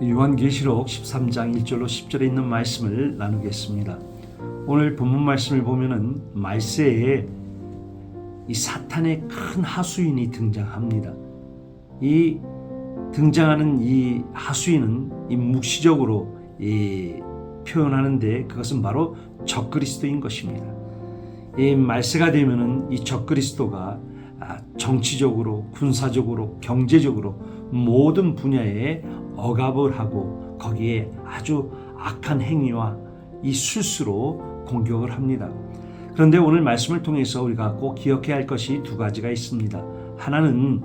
요한계시록 13장 1절로 10절에 있는 말씀을 나누겠습니다. 오늘 본문 말씀을 보면은 말세에 이 사탄의 큰 하수인이 등장합니다. 이 등장하는 이 하수인은 이 묵시적으로 이 표현하는데 그것은 바로 적그리스도인 것입니다. 이 말세가 되면은 이 적그리스도가 아, 정치적으로, 군사적으로, 경제적으로 모든 분야에 억압을 하고 거기에 아주 악한 행위와 이 술수로 공격을 합니다. 그런데 오늘 말씀을 통해서 우리가 꼭 기억해야 할 것이 두 가지가 있습니다. 하나는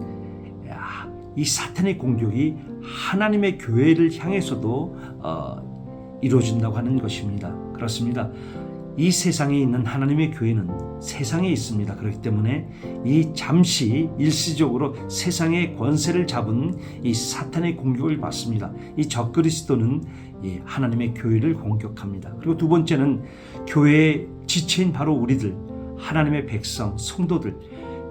야, 이 사탄의 공격이 하나님의 교회를 향해서도 어, 이루어진다고 하는 것입니다. 그렇습니다. 이 세상에 있는 하나님의 교회는 세상에 있습니다. 그렇기 때문에 이 잠시 일시적으로 세상의 권세를 잡은 이 사탄의 공격을 받습니다. 이 적그리스도는 이 하나님의 교회를 공격합니다. 그리고 두 번째는 교회의 지체인 바로 우리들, 하나님의 백성, 성도들,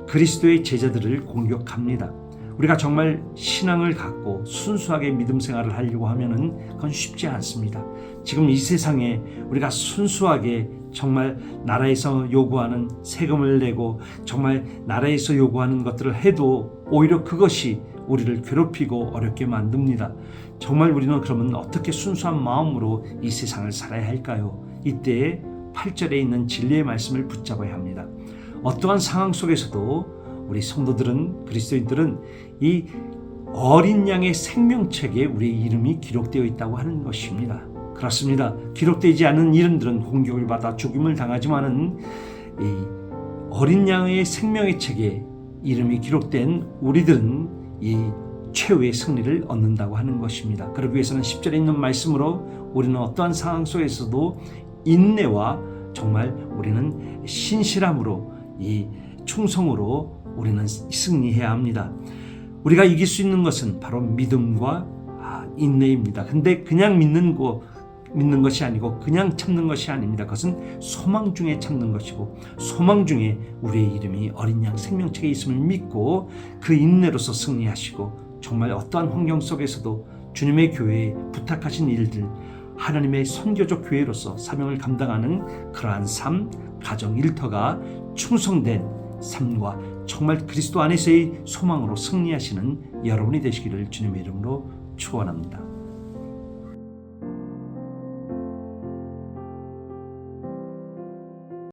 그리스도의 제자들을 공격합니다. 우리가 정말 신앙을 갖고 순수하게 믿음 생활을 하려고 하면은 그건 쉽지 않습니다. 지금 이 세상에 우리가 순수하게 정말 나라에서 요구하는 세금을 내고 정말 나라에서 요구하는 것들을 해도 오히려 그것이 우리를 괴롭히고 어렵게 만듭니다. 정말 우리는 그러면 어떻게 순수한 마음으로 이 세상을 살아야 할까요? 이때 8절에 있는 진리의 말씀을 붙잡아야 합니다. 어떠한 상황 속에서도 우리 성도들은 그리스도인들은 이 어린 양의 생명책에 우리의 이름이 기록되어 있다고 하는 것입니다. 그렇습니다. 기록되지 않은 이름들은 공격을 받아 죽임을 당하지만은 이 어린 양의 생명의 책에 이름이 기록된 우리들은 이 최후의 승리를 얻는다고 하는 것입니다. 그러기 위해서는 10절에 있는 말씀으로 우리는 어떠한 상황 속에서도 인내와 정말 우리는 신실함으로 이 충성으로 우리는 승리해야 합니다. 우리가 이길 수 있는 것은 바로 믿음과 아, 인내입니다. 근데 그냥 믿는 거 믿는 것이 아니고 그냥 참는 것이 아닙니다. 그것은 소망 중에 참는 것이고 소망 중에 우리의 이름이 어린 양 생명책에 있음을 믿고 그 인내로서 승리하시고 정말 어떠한 환경 속에서도 주님의 교회에 부탁하신 일들 하나님의 선교적 교회로서 사명을 감당하는 그러한 삶, 가정 일터가 충성된 삶과 정말 그리스도 안에서의 소망으로 승리하시는 여러분이 되시기를 주님의 이름으로 축원합니다.